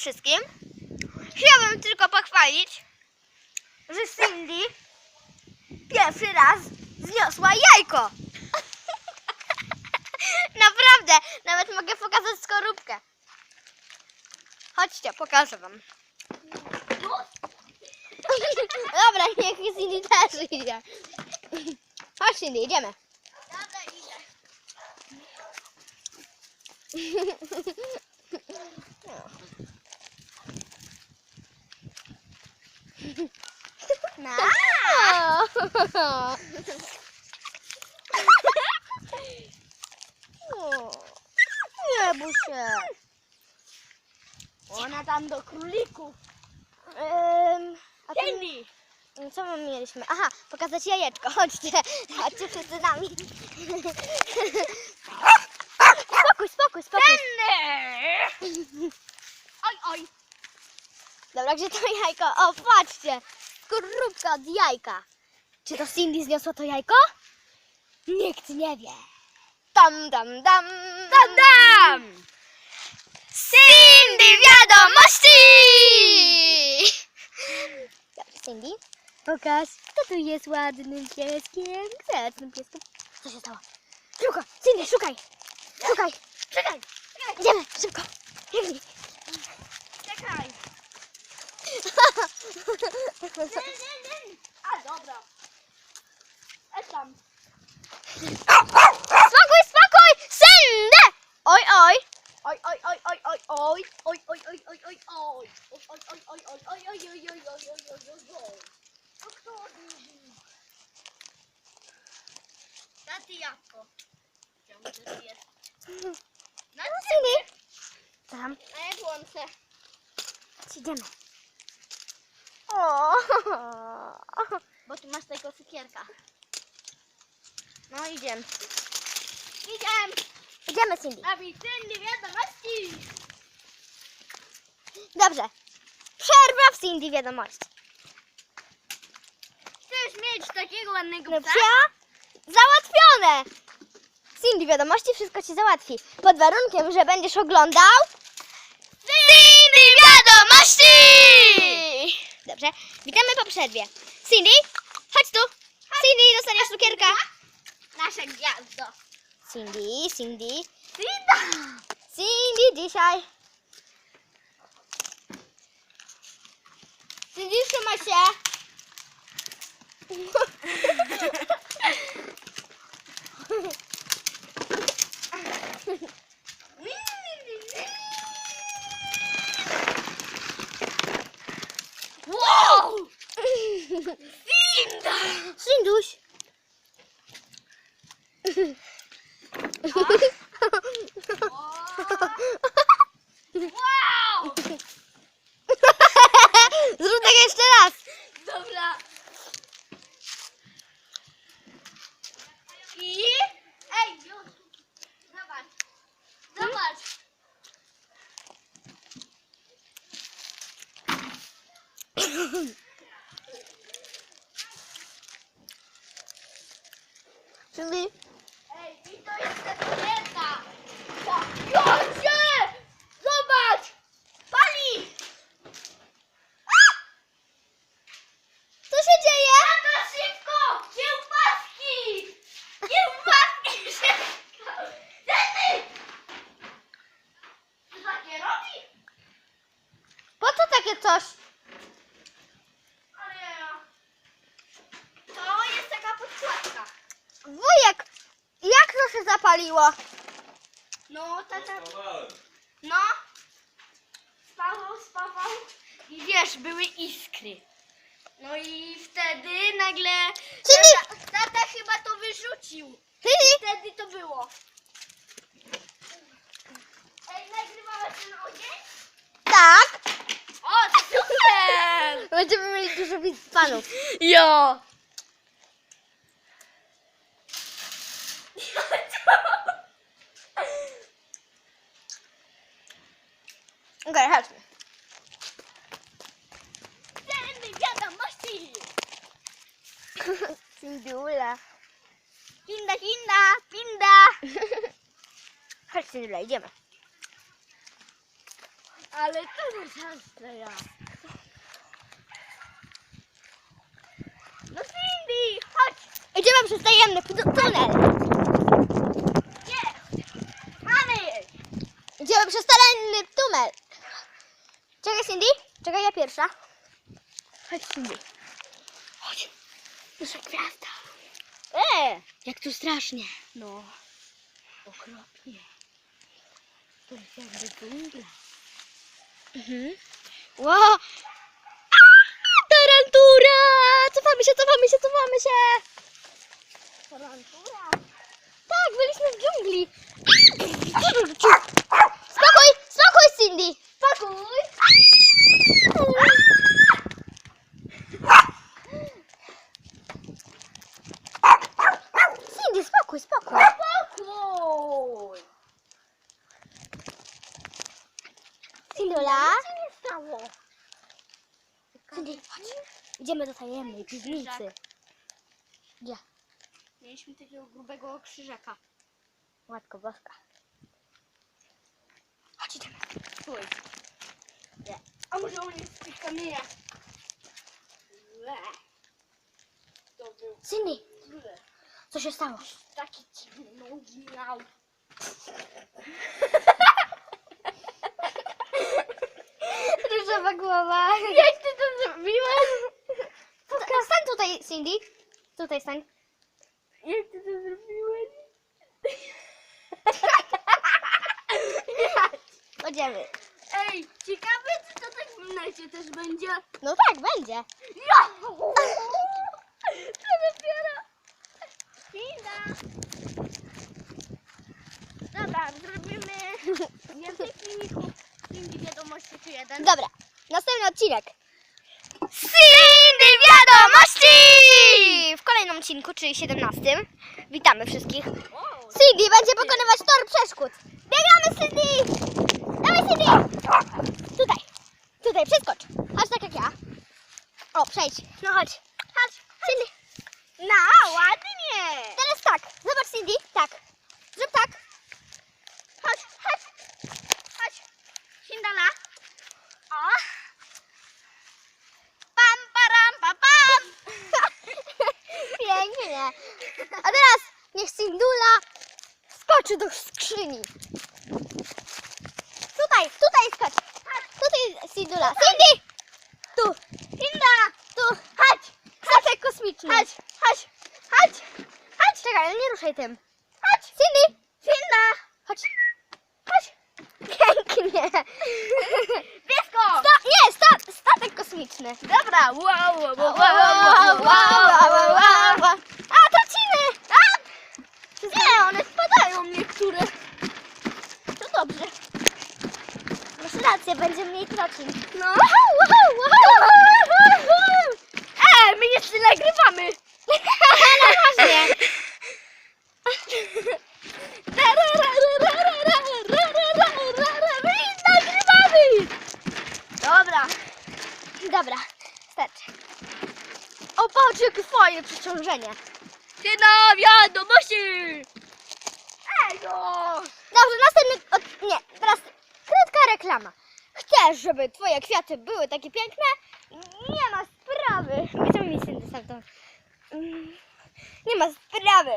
wszystkim. Chciałabym tylko pochwalić, że Cindy pierwszy raz zniosła jajko. Naprawdę, nawet mogę pokazać skorupkę. Chodźcie, pokażę wam. Dobra, niech Cindy też idzie. Chodź Cindy, idziemy. Dobra, idę. Nie bój się. Ona tam do królików. Ym, a ty, Cindy! co my mieliśmy? Aha, pokazać jajeczko. Chodźcie, chodźcie wszyscy z nami. Spokój, spokój, spokój. Oj, oj. Dobra, gdzie to jajko? O, patrzcie. Skorupka od jajka. Czy to Cindy zniosła to jajko? Nikt nie wie. Dam, dam, dam. Dam, dam. Cindy wiadomości! Dobra, Cindy, pokaż, kto tu jest ładnym pieskiem, grzecznym pieskiem. Co się stało? Szybko, Cindy, szukaj. Szukaj. Czekaj, Idziemy, szybko. Biegnij. czekaj. Nie, nie, nie. A, dobra. E tam. Spokój, spokój! Cindy! Oj, oj. Oj, oj, oj, oj, oj, oj, oj, oj, oj, oj, oj, oj. Oj, oj, oj, oj, oj, oj, oj, oj, oj, oj, oj, oj, oj, oj. No kto drugi? Taty jabłko. Ciągle to jest. Na Cindy. Tam, A ja włączę. idziemy. O. Bo tu masz tego cukierka. No idziemy. Idziemy. Idziemy, Cindy. A witrynny wiadomości. Dobrze. Przerwa w Cindy wiadomości. Chcesz mieć takiego ładnego No psa? psia? Załatwione! Cindy wiadomości wszystko ci załatwi. Pod warunkiem, że będziesz oglądał Cindy wiadomości! Dobrze, witamy po przerwie. Cindy, chodź tu. Cindy, dostaniesz cukierka. Nasze gwiazdo. Cindy, Cindy, Frida! Cindy dzisiaj. Cindy, trzyma się. Bem-vindos! Wujek, jak to się zapaliło? No, tata... Spawałem. No. Spawał, spawał. I wiesz, były iskry. No i wtedy nagle... Czyli- Tata, tata chyba to wyrzucił. Cindy, Wtedy to było. Ej, nagrywałeś ten ogień? tak. O, super! Będziemy mieli dużo widzów panów. Jo! Okej, chodźmy. Cenny wiadomości! Cindula. Hinda, hinda, pinda! Chodź Cindula, idziemy. Ale to nie szanse ja. No Cindy, chodź! Idziemy przez tajemny tu- tunel. Nie! Mamy! Idziemy przez tajemny tunel. Czekaj, Cindy. Czekaj, ja pierwsza. Chodź, Cindy. Chodź. Nasza gwiazda. E! Jak tu strasznie. No. Okropnie. To jest jakby dżungla. Mhm. Wow. Tarantura! Cofamy się, cofamy się, cofamy się. Tarantura. Tak, byliśmy w dżungli. Cindy. Spokój! Cindy, spokój, spokój. Spokój! Cindula. Co się nie stało? Cindy, chodź. Idziemy do tajemnej piwnicy. Gdzie? Mieliśmy takiego grubego krzyżaka. Matko Boska. Chodź, idziemy. Stój. Nie. A może on jest w tych kamieniach? Le. To był Cindy, co się stało? Taki dziwny nogi miał. Różowa głowa. Jak ty to zrobiłaś? Stań tutaj, Cindy. Tutaj stań. Jak ty to zrobiłaś? Chodzimy. Ej, ciekawe czy to tak w necie też będzie. No tak, będzie. Ja! To dopiero. Chwila. Dobra, zrobimy więcej filmików. Filmik wiadomości czy jeden. Dobra, następny odcinek. Cindy Wiadomości! W kolejnym odcinku, czyli 17. Witamy wszystkich. O, Cindy będzie pokonywać tor przeszkód. Biegamy, Cindy! Dawaj, Cindy! Tutaj, tutaj, przeskocz. Chodź tak jak ja. O, przejdź. No chodź. Chodź, Cindy. No, ładnie. Teraz tak. Zobacz, Cindy. Tak. Zrób tak. Chodź, chodź. Chodź. Sindala. O. Pam, param, pa, pam. Pięknie. A teraz niech Cindula skoczy do skrzyni. Tutaj, tutaj skocz. Tutaj Cindula. Cindy! Tu. Cinda! Tu. Chodź. Statek kosmiczny. Chodź, chodź, chodź. Chodź. Tym. Chodź. Cindy! Cinda. Chodź. Chodź. Pięknie. Blisko. Sta nie, sta statek kosmiczny. Dobra, wow, wow, wow, Wow, wow, wow, wow, wow, wow. A, tracimy! A! Nie, one spadają niektóre. To dobrze. Masz rację, będzie mniej trocin. No. Wow, wow, wow. E, my jeszcze nagrywamy. No właśnie. My nagrywamy. Dobra. Dobra, starczy. O, patrz, jakie fajne przeciążenie. Ty na wiadomości. Ej, no. Dobrze, następny... Od... Nie, teraz krótka reklama. Chcesz, żeby twoje kwiaty były takie piękne? Nie ma sprawy. Wyciągnij się to. Mm, Nie ma sprawy.